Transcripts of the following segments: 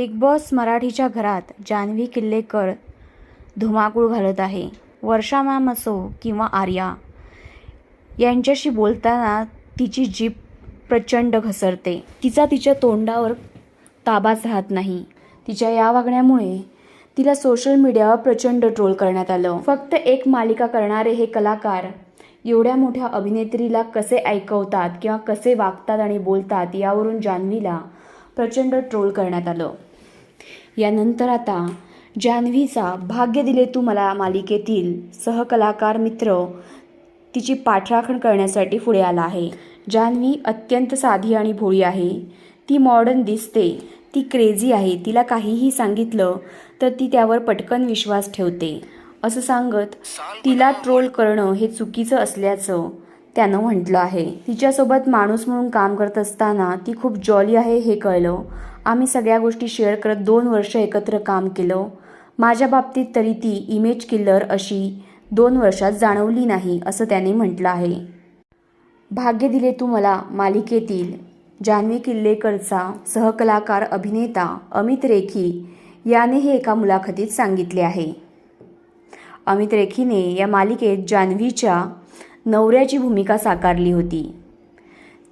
Big boss मराठीच्या घरात जान्हवी किल्लेकर धुमाकूळ घालत आहे. वर्षा मॅम असो किंवा आर्या यांच्याशी बोलताना तिची जीप प्रचंड घसरते. तिचा तिच्या तोंडावर ताबाच राहत नाही. तिच्या या वागण्यामुळे तिला सोशल मीडियावर प्रचंड ट्रोल करण्यात आलं. फक्त एक मालिका करणारे हे कलाकार एवढ्या मोठ्या अभिनेत्रीला कसे ऐकवतात किंवा कसे वागतात आणि बोलतात यावरून जान्हवीला प्रचंड ट्रोल करण्यात आलं. यानंतर आता जान्हवीचा भाग्य दिले तू मला मालिकेतील सहकलाकार मित्र. तिची पाठराखण करण्यासाठी पुढे आला आहे. जान्हवी अत्यंत साधी आणि भोळी आहे. ती मॉडर्न दिसते. ती क्रेझी आहे. तिला काहीही सांगितलं तर ती त्यावर पटकन विश्वास ठेवते. असं सांगत तिला ट्रोल करणं हे चुकीचं असल्याचं त्यानं म्हटलं आहे. तिच्यासोबत माणूस म्हणून काम करत असताना ती खूप जॉली आहे हे कळलं. आम्ही सगळ्या गोष्टी शेअर करत दोन वर्ष एकत्र काम केलं. माझ्या बाबतीत तरी ती इमेज किल्लर अशी दोन वर्षात जाणवली नाही असं त्याने म्हटलं आहे. भाग्य दिले तू मला मालिकेतील जान्हवी किल्लेकरचा सहकलाकार अभिनेता अमित रेखी याने हे एका मुलाखतीत सांगितले आहे. अमित रेखीने या मालिकेत जान्हवीच्या नवऱ्याची भूमिका साकारली होती.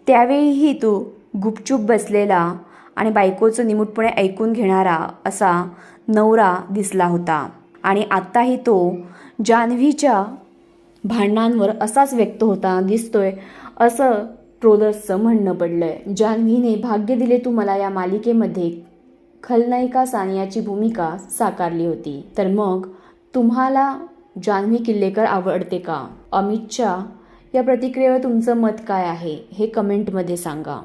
त्यावेळीही तो गुपचूप बसलेला आणि बायकोचं निमूटपणे ऐकून घेणारा असा नवरा दिसला होता. आणि आत्ताही तो जान्हवीच्या भांडणांवर असाच व्यक्त होता दिसतोय असं ट्रोलर्सचं म्हणणं पडलंय. जान्हवीने भाग्य दिले तू मला या मालिकेमध्ये. खलनायिका सानियाची भूमिका साकारली होती. तर मग तुम्हाला जान्हवी किल्लेकर आवडते का? अमितच्या या प्रतिक्रियेवर तुमचं मत काय आहे? हे कमेंटमध्ये सांगा.